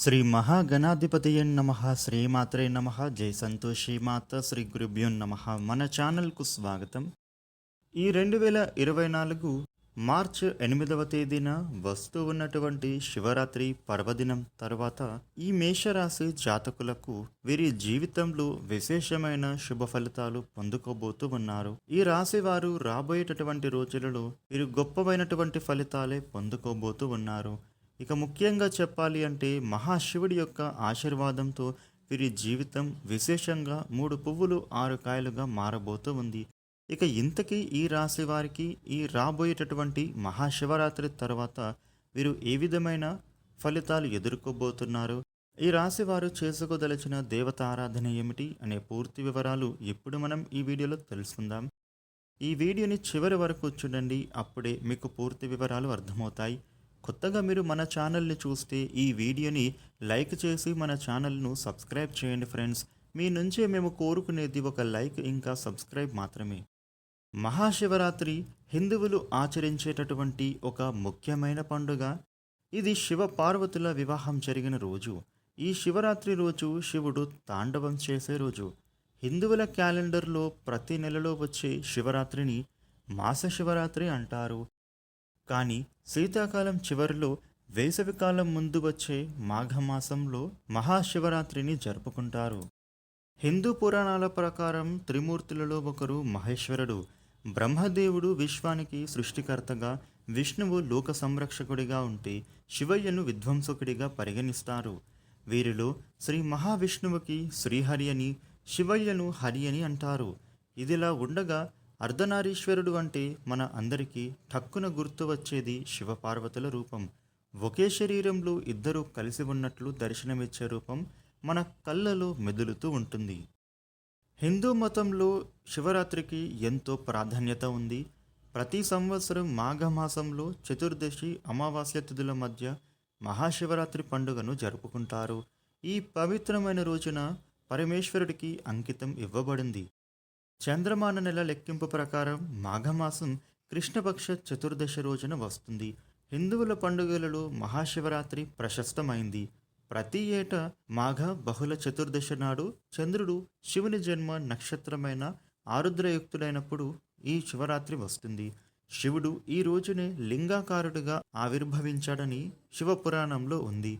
శ్రీ మహాగణాధిపతియన్ నమ శ్రీమాత్రే నమ జై సంతోషి మాత శ్రీ గురుభ్యో నమ. మన ఛానల్కు స్వాగతం. ఈ రెండు వేల ఇరవై నాలుగు మార్చ్ ఎనిమిదవ తేదీన వస్తూ ఉన్నటువంటి శివరాత్రి పర్వదినం తర్వాత ఈ మేషరాశి జాతకులకు వీరి జీవితంలో విశేషమైన శుభ ఫలితాలు పొందుకోబోతూ ఉన్నారు. ఈ రాశి వారు రాబోయేటటువంటి రోజులలో వీరు గొప్పవైనటువంటి ఫలితాలే పొందుకోబోతూ ఉన్నారు. ఇక ముఖ్యంగా చెప్పాలి అంటే మహాశివుడి యొక్క ఆశీర్వాదంతో వీరి జీవితం విశేషంగా మూడు పువ్వులు ఆరు కాయలుగా మారబోతూ ఉంది. ఇక ఇంతకీ ఈ రాశి వారికి ఈ రాబోయేటటువంటి మహాశివరాత్రి తర్వాత వీరు ఏ విధమైన ఫలితాలు ఎదుర్కోబోతున్నారు? ఈ రాశి వారు చేసుకోదలిచిన దేవత ఆరాధన ఏమిటి అనే పూర్తి వివరాలు ఇప్పుడు మనం ఈ వీడియోలో తెలుసుకుందాం. ఈ వీడియోని చివరి వరకు చూడండి అప్పుడే మీకు పూర్తి వివరాలు అర్థమవుతాయి. కొత్తగా మీరు మన ఛానల్ని చూస్తే ఈ వీడియోని లైక్ చేసి మన ఛానల్ను సబ్స్క్రైబ్ చేయండి ఫ్రెండ్స్. మీ నుంచే మేము కోరుకునేది ఒక లైక్ ఇంకా సబ్స్క్రైబ్ మాత్రమే. మహాశివరాత్రి హిందువులు ఆచరించేటటువంటి ఒక ముఖ్యమైన పండుగ. ఇది శివ పార్వతుల వివాహం జరిగిన రోజు. ఈ శివరాత్రి రోజు శివుడు తాండవం చేసే రోజు. హిందువుల క్యాలెండర్లో ప్రతి నెలలో వచ్చే శివరాత్రిని మాస శివరాత్రి అంటారు. కానీ శీతాకాలం చివరిలో వేసవికాలం ముందు వచ్చే మాఘమాసంలో మహాశివరాత్రిని జరుపుకుంటారు. హిందూ పురాణాల ప్రకారం త్రిమూర్తులలో ఒకరు మహేశ్వరుడు. బ్రహ్మదేవుడు విశ్వానికి సృష్టికర్తగా విష్ణువు లోక సంరక్షకుడిగా ఉంటే శివయ్యను విధ్వంసకుడిగా పరిగణిస్తారు. వీరిలో శ్రీ మహావిష్ణువుకి శ్రీహరి అని శివయ్యను హరి అని అంటారు. ఇదిలా ఉండగా అర్ధనారీశ్వరుడు అంటే మన అందరికీ ఠక్కున గుర్తు వచ్చేది శివపార్వతుల రూపం. ఒకే శరీరంలో ఇద్దరూ కలిసి ఉన్నట్లు దర్శనమిచ్చే రూపం మన కళ్ళలో మెదులుతూ ఉంటుంది. హిందూ మతంలో శివరాత్రికి ఎంతో ప్రాధాన్యత ఉంది. ప్రతి సంవత్సరం మాఘమాసంలో చతుర్దశి అమావాస్య తిథుల మధ్య మహాశివరాత్రి పండుగను జరుపుకుంటారు. ఈ పవిత్రమైన రోజున పరమేశ్వరుడికి అంకితం ఇవ్వబడింది. చంద్రమాన నెల లెక్కింపు ప్రకారం మాఘమాసం కృష్ణపక్ష చతుర్దశ రోజున వస్తుంది. హిందువుల పండుగలలో మహాశివరాత్రి ప్రశస్తమైంది. ప్రతి ఏటా మాఘ బహుళ చతుర్దశి నాడు చంద్రుడు శివుని జన్మ నక్షత్రమైన ఆరుద్రయుక్తుడైనప్పుడు ఈ శివరాత్రి వస్తుంది. శివుడు ఈ రోజునే లింగాకారుడిగా ఆవిర్భవించాడని శివపురాణంలో ఉంది.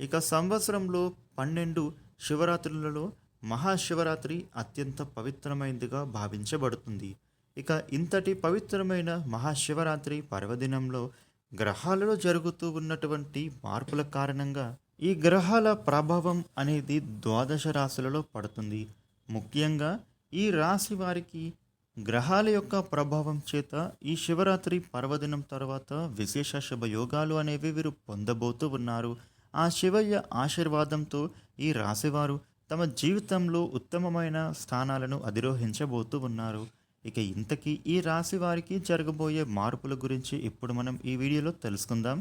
ఇక సంవత్సరంలో పన్నెండు శివరాత్రులలో మహాశివరాత్రి అత్యంత పవిత్రమైనదిగా భావించబడుతుంది. ఇక ఇంతటి పవిత్రమైన మహాశివరాత్రి పర్వదినంలో గ్రహాలలో జరుగుతూ ఉన్నటువంటి మార్పుల కారణంగా ఈ గ్రహాల ప్రభావం అనేది ద్వాదశ రాశులలో పడుతుంది. ముఖ్యంగా ఈ రాశి వారికి గ్రహాల యొక్క ప్రభావం చేత ఈ శివరాత్రి పర్వదినం తర్వాత విశేష శుభయోగాలు అనేవి వీరు పొందబోతూ ఉన్నారు. ఆ శివయ్య ఆశీర్వాదంతో ఈ రాశివారు తమ జీవితంలో ఉత్తమమైన స్థానాలను అధిరోహించబోతూ ఉన్నారు. ఇక ఇంతకీ ఈ రాశి వారికి జరగబోయే మార్పుల గురించి ఇప్పుడు మనం ఈ వీడియోలో తెలుసుకుందాం.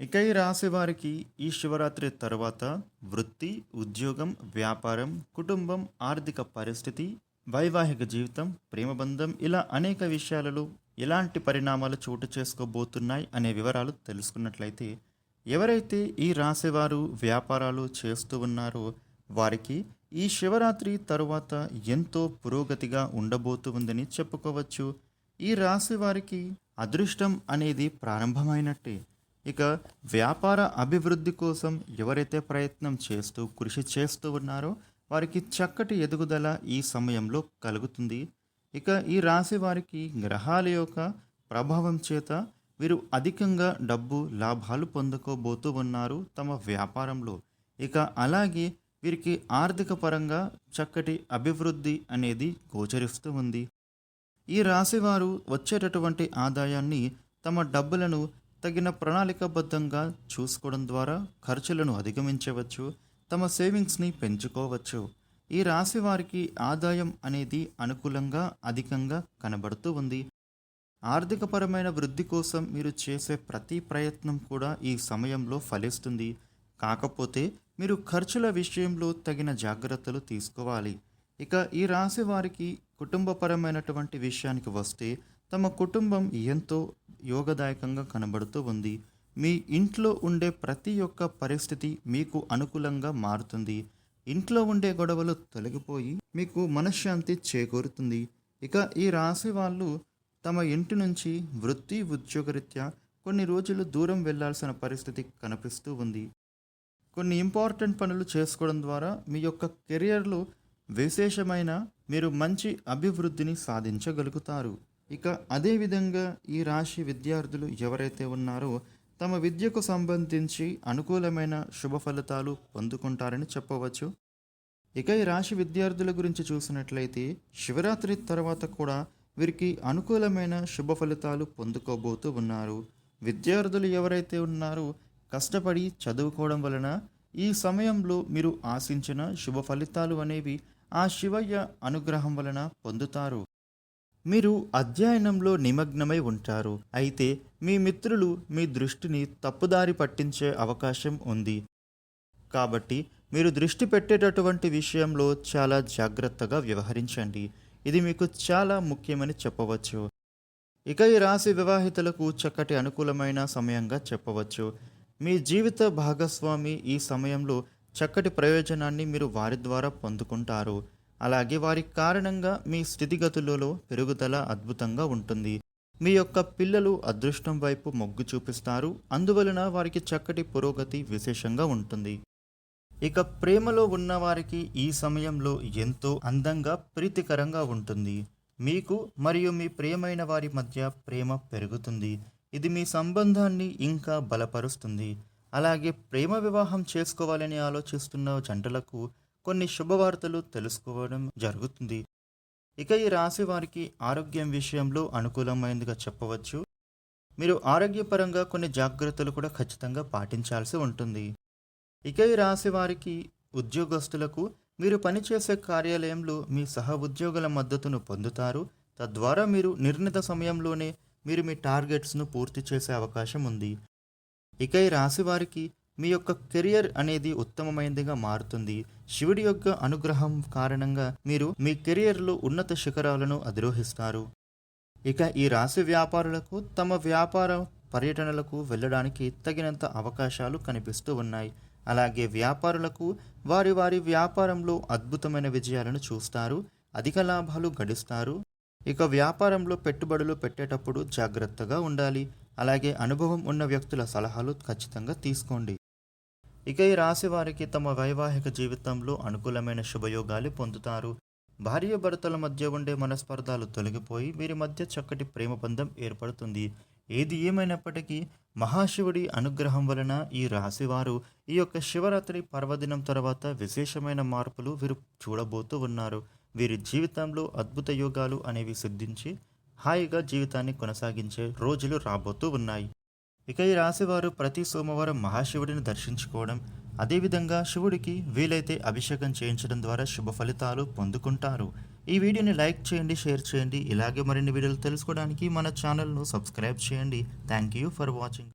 ఇక ఈ రాశి వారికి ఈ శివరాత్రి తర్వాత వృత్తి ఉద్యోగం వ్యాపారం కుటుంబం ఆర్థిక పరిస్థితి వైవాహిక జీవితం ప్రేమబంధం ఇలా అనేక విషయాలలో ఎలాంటి పరిణామాలు చోటు చేసుకోబోతున్నాయి అనే వివరాలు తెలుసుకున్నట్లయితే ఎవరైతే ఈ రాశివారు వ్యాపారాలు చేస్తూ ఉన్నారో వారికి ఈ శివరాత్రి తరువాత ఎంతో పురోగతిగా ఉండబోతూ ఉందని చెప్పుకోవచ్చు. ఈ రాశి వారికి అదృష్టం అనేది ప్రారంభమైనట్టే. ఇక వ్యాపార అభివృద్ధి కోసం ఎవరైతే ప్రయత్నం చేస్తూ కృషి చేస్తూ ఉన్నారో వారికి చక్కటి ఎదుగుదల ఈ సమయంలో కలుగుతుంది. ఇక ఈ రాశి వారికి గ్రహాల యొక్క ప్రభావం చేత వీరు అధికంగా డబ్బు లాభాలు పొందుకోబోతూ ఉన్నారు తమ వ్యాపారంలో. ఇక అలాగే వీరికి ఆర్థిక పరంగా చక్కటి అభివృద్ధి అనేది గోచరిస్తూ ఉంది. ఈ రాశివారు వచ్చేటటువంటి ఆదాయాన్ని తమ డబ్బులను తగిన ప్రణాళికబద్ధంగా చూసుకోవడం ద్వారా ఖర్చులను అధిగమించవచ్చు తమ సేవింగ్స్ని పెంచుకోవచ్చు. ఈ రాశి వారికి ఆదాయం అనేది అనుకూలంగా అధికంగా కనబడుతూ ఉంది. ఆర్థికపరమైన వృద్ధి కోసం మీరు చేసే ప్రతి ప్రయత్నం కూడా ఈ సమయంలో ఫలిస్తుంది. కాకపోతే మీరు ఖర్చుల విషయంలో తగిన జాగ్రత్తలు తీసుకోవాలి. ఇక ఈ రాశి వారికి కుటుంబపరమైనటువంటి విషయానికి వస్తే తమ కుటుంబం ఎంతో యోగదాయకంగా కనబడుతూ ఉంది. మీ ఇంట్లో ఉండే ప్రతి ఒక్క పరిస్థితి మీకు అనుకూలంగా మారుతుంది. ఇంట్లో ఉండే గొడవలు తొలగిపోయి మీకు మనశ్శాంతి చేకూరుతుంది. ఇక ఈ రాశి వాళ్ళు తమ ఇంటి నుంచి వృత్తి ఉద్యోగరీత్యా కొన్ని రోజులు దూరం వెళ్ళాల్సిన పరిస్థితి కనిపిస్తూ ఉంది. కొన్ని ఇంపార్టెంట్ పనులు చేసుకోవడం ద్వారా మీ యొక్క కెరియర్లో విశేషమైన మీరు మంచి అభివృద్ధిని సాధించగలుగుతారు. ఇక అదేవిధంగా ఈ రాశి విద్యార్థులు ఎవరైతే ఉన్నారో తమ విద్యకు సంబంధించి అనుకూలమైన శుభ ఫలితాలు పొందుకుంటారని చెప్పవచ్చు. ఇక ఈ రాశి విద్యార్థుల గురించి చూసినట్లయితే శివరాత్రి తర్వాత కూడా వీరికి అనుకూలమైన శుభ ఫలితాలు పొందుకోబోతూ ఉన్నారు. విద్యార్థులు ఎవరైతే ఉన్నారో కష్టపడి చదువుకోవడం వలన ఈ సమయంలో మీరు ఆశించిన శుభ ఫలితాలు అనేవి ఆ శివయ్య అనుగ్రహం వలన పొందుతారు. మీరు అధ్యయనంలో నిమగ్నమై ఉంటారు. అయితే మీ మిత్రులు మీ దృష్టిని తప్పుదారి పట్టించే అవకాశం ఉంది. కాబట్టి మీరు దృష్టి పెట్టేటటువంటి విషయంలో చాలా జాగ్రత్తగా వ్యవహరించండి. ఇది మీకు చాలా ముఖ్యమని చెప్పవచ్చు. ఇక ఈ రాశి వివాహితులకు చక్కటి అనుకూలమైన సమయంగా చెప్పవచ్చు. మీ జీవిత భాగస్వామి ఈ సమయంలో చక్కటి ప్రయోజనాన్ని మీరు వారి ద్వారా పొందుకుంటారు. అలాగే వారి కారణంగా మీ స్థితిగతులలో పెరుగుదల అద్భుతంగా ఉంటుంది. మీ యొక్క పిల్లలు అదృష్టం వైపు మొగ్గు చూపిస్తారు. అందువలన వారికి చక్కటి పురోగతి విశేషంగా ఉంటుంది. ఇక ప్రేమలో ఉన్నవారికి ఈ సమయంలో ఎంతో అందంగా ప్రీతికరంగా ఉంటుంది. మీకు మరియు మీ ప్రియమైన వారి మధ్య ప్రేమ పెరుగుతుంది. ఇది మీ సంబంధాన్ని ఇంకా బలపరుస్తుంది. అలాగే ప్రేమ వివాహం చేసుకోవాలని ఆలోచిస్తున్న జంటలకు కొన్ని శుభవార్తలు తెలుసుకోవడం జరుగుతుంది. ఇక ఈ రాశి వారికి ఆరోగ్యం విషయంలో అనుకూలమైనదిగా చెప్పవచ్చు. మీరు ఆరోగ్యపరంగా కొన్ని జాగ్రత్తలు కూడా ఖచ్చితంగా పాటించాల్సి ఉంటుంది. ఇక ఈ రాశి వారికి ఉద్యోగస్తులకు మీరు పనిచేసే కార్యాలయంలో మీ సహ ఉద్యోగుల మద్దతును పొందుతారు. తద్వారా మీరు నిర్ణీత సమయంలోనే మీరు మీ టార్గెట్స్ను పూర్తి చేసే అవకాశం ఉంది. ఇక ఈ రాశి వారికి మీ యొక్క కెరియర్ అనేది ఉత్తమమైనదిగా మారుతుంది. శివుడి యొక్క అనుగ్రహం కారణంగా మీరు మీ కెరియర్లో ఉన్నత శిఖరాలను అధిరోహిస్తారు. ఇక ఈ రాశి వ్యాపారులకు తమ వ్యాపార పర్యటనలకు వెళ్ళడానికి తగినంత అవకాశాలు కనిపిస్తూ ఉన్నాయి. అలాగే వ్యాపారులకు వారి వారి వ్యాపారంలో అద్భుతమైన విజయాలను చూస్తారు. అధిక లాభాలు గడిస్తారు. ఇక వ్యాపారంలో పెట్టుబడులు పెట్టేటప్పుడు జాగ్రత్తగా ఉండాలి. అలాగే అనుభవం ఉన్న వ్యక్తుల సలహాలు ఖచ్చితంగా తీసుకోండి. ఇక ఈ రాశి వారికి తమ వైవాహిక జీవితంలో అనుకూలమైన శుభయోగాలు పొందుతారు. భార్య భర్తల మధ్య ఉండే మనస్పర్ధాలు తొలగిపోయి వీరి మధ్య చక్కటి ప్రేమ బంధం ఏర్పడుతుంది. ఏది ఏమైనప్పటికీ మహాశివుడి అనుగ్రహం వలన ఈ రాశివారు ఈ యొక్క శివరాత్రి పర్వదినం తర్వాత విశేషమైన మార్పులు వీరు చూడబోతూ ఉన్నారు. వీరి జీవితంలో అద్భుత యోగాలు అనేవి సిద్ధించి హాయిగా జీవితాన్ని కొనసాగించే రోజులు రాబోతూ ఉన్నాయి. ఇక ఈ రాశివారు ప్రతి సోమవారం మహాశివుడిని దర్శించుకోవడం అదేవిధంగా శివుడికి వీలైతే అభిషేకం చేయించడం ద్వారా శుభ ఫలితాలు పొందుకుంటారు. ఈ వీడియోని లైక్ చేయండి షేర్ చేయండి. ఇలాగే మరిన్ని వీడియోలు తెలుసుకోవడానికి మన ఛానల్ను సబ్స్క్రైబ్ చేయండి. Thank you for watching.